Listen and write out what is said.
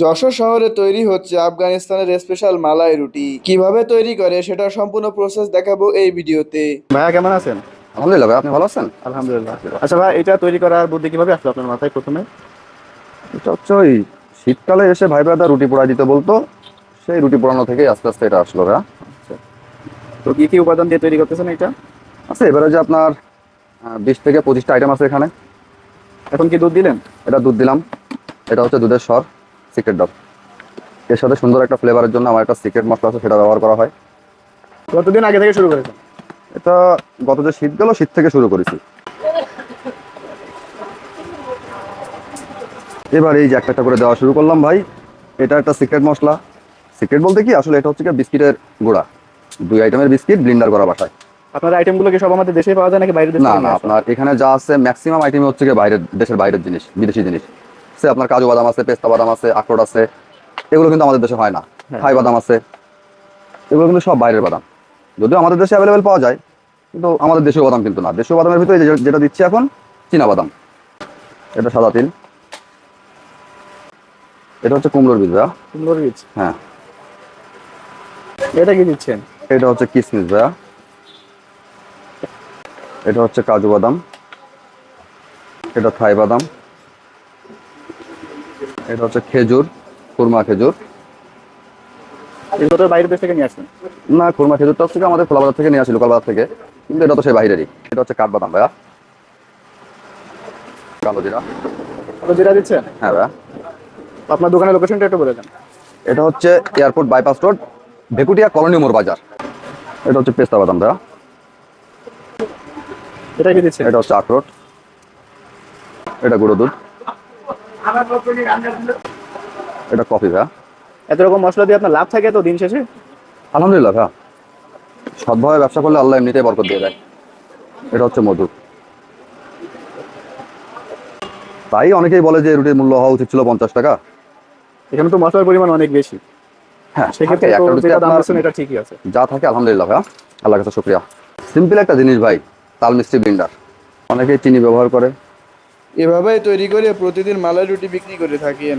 যশোর শহরে তৈরি হচ্ছে আফগানিস্তানের স্পেশাল মালাই রুটি। কীভাবে তৈরি করে সেটা সম্পূর্ণ প্রসেস দেখাবো এই ভিডিওতে। ভাইয়া কেমন আছেন? আলহামদুলিল্লাহ ভাই আপনি ভালো আছেন? আলহামদুলিল্লাহ আচ্ছা ভাই এটা তৈরি করার বুদ্ধি কীভাবে আসলো আপনার মাথায় প্রথমে? এটা হচ্ছে ওই শীতকালে এসে ভাই ব্রাদা রুটি পোড়া দিতে বলতো সেই রুটি পোড়ানো থেকে আস্তে আস্তে এটা আসলো ভাইয়া। তো কি কি উপাদান দিয়ে তৈরি করতেছেন এটা? আচ্ছা এবারে যে আপনার বিশ থেকে পঁচিশটা আইটেম আছে এখানে। এখন কি দুধ দিলেন? এটা দুধ দিলাম। এটা হচ্ছে দুধের স্বর। সিক্রেট ডব এর সাথে সুন্দর একটা ফ্লেভারের জন্য আমার একটা সিক্রেট মশলা আছে সেটা ব্যবহার করা হয়। কতদিন আগে থেকে শুরু করেছেন এটা গত যে শীত গেল শীত থেকে শুরু করেছি। এবার এই যে একটা একটা করে দেওয়া শুরু করলাম ভাই। এটা একটা সিক্রেট মশলা। সিক্রেট বলতে কি? আসলে এটা হচ্ছে কি বিস্কিটের গুঁড়া। দুই আইটেমের বিস্কিট ব্লিন্ডার করা বাসায়। আপনার আইটেমগুলো কি সব আমাদের দেশে পাওয়া যায় নাকি বাইরের দেশে না না আপনার এখানে যা আছে ম্যাক্সিমাম আইটেম হচ্ছে কি বাইরের দেশের বাইরের জিনিস বিদেশি জিনিস। আপনার কাজু বাদাম আছে পেস্তা বাদাম আছে আখরোট আছে। এগুলো কিন্তু আমাদের দেশে হয় না। হ্যাঁ। থাই বাদাম আছে। এগুলো কিন্তু সব বাইরের বাদাম। যদিও আমাদের দেশে অ্যাভেলেবেল পাওয়া যায় কিন্তু আমাদের দেশীয় বাদাম কিন্তু না। দেশীয় বাদামের ভিতরে যেটা দিচ্ছি এখন চীনা বাদাম। এটা সাদা তিল। এটা হচ্ছে কুমড়োর বীজ ভাইয়া। কুমড়োর বীজ? হ্যাঁ। এটা কি দিচ্ছেন? এটা হচ্ছে কিসমিস ভাইয়া। এটা হচ্ছে কাজু বাদাম। এটা থাই বাদাম। এটা হচ্ছে খেজুর খুরমা খেজুর। এগুলো তো বাইরের দেশ থেকে নিয়ে আসছেন? না খুরমা খেজুরটা হচ্ছে কি আমাদের খোলা বাজার থেকে নিয়ে আসি লোকাল বাজার থেকে। কিন্তু এটা তো সেই বাইরেরই। এটা হচ্ছে কাঠবাদাম ভাইয়া। কালো জিরা। তো যেটা দিচ্ছেন হ্যাঁ ভাইয়া। আপনার দোকানের লোকেশনটা একটু বলে দেন। এটা হচ্ছে airport bypass road Bhekutia colony মোড় বাজার। এটা হচ্ছে পেস্তা বাদাম ভাইয়া। এটা কি দিচ্ছেন? এটা হচ্ছে আখরোট। এটা গুঁড়ো দুধ। এটা কফি এত রকম মশলা দিয়ে আপনার লাভ থাকে তো দিন শেষে? আলহামদুলিল্লাহ সৎভাবে ব্যবসা করলে আল্লাহ এমনিতেই বরকত দিয়ে দেয়। এটা হচ্ছে মধু। তাই অনেকেই বলে যে রুটির মূল্য হওয়া উচিত ছিল পঞ্চাশ টাকা। এখানে তো মশলার পরিমাণ অনেক বেশি। হ্যাঁ সেক্ষেত্রে এটা ঠিকই আছে। যা থাকে আলহামদুলিল্লাহ ভাইয়া আল্লাহ কাছে শুক্রিয়া। সিম্পল একটা জিনিস ভাই তাল মিষ্টি ব্লিন্ডার অনেকেই চিনি ব্যবহার করে। এভাবেই তৈরি করে প্রতিদিন মালাই রুটি বিক্রি করে থাকেন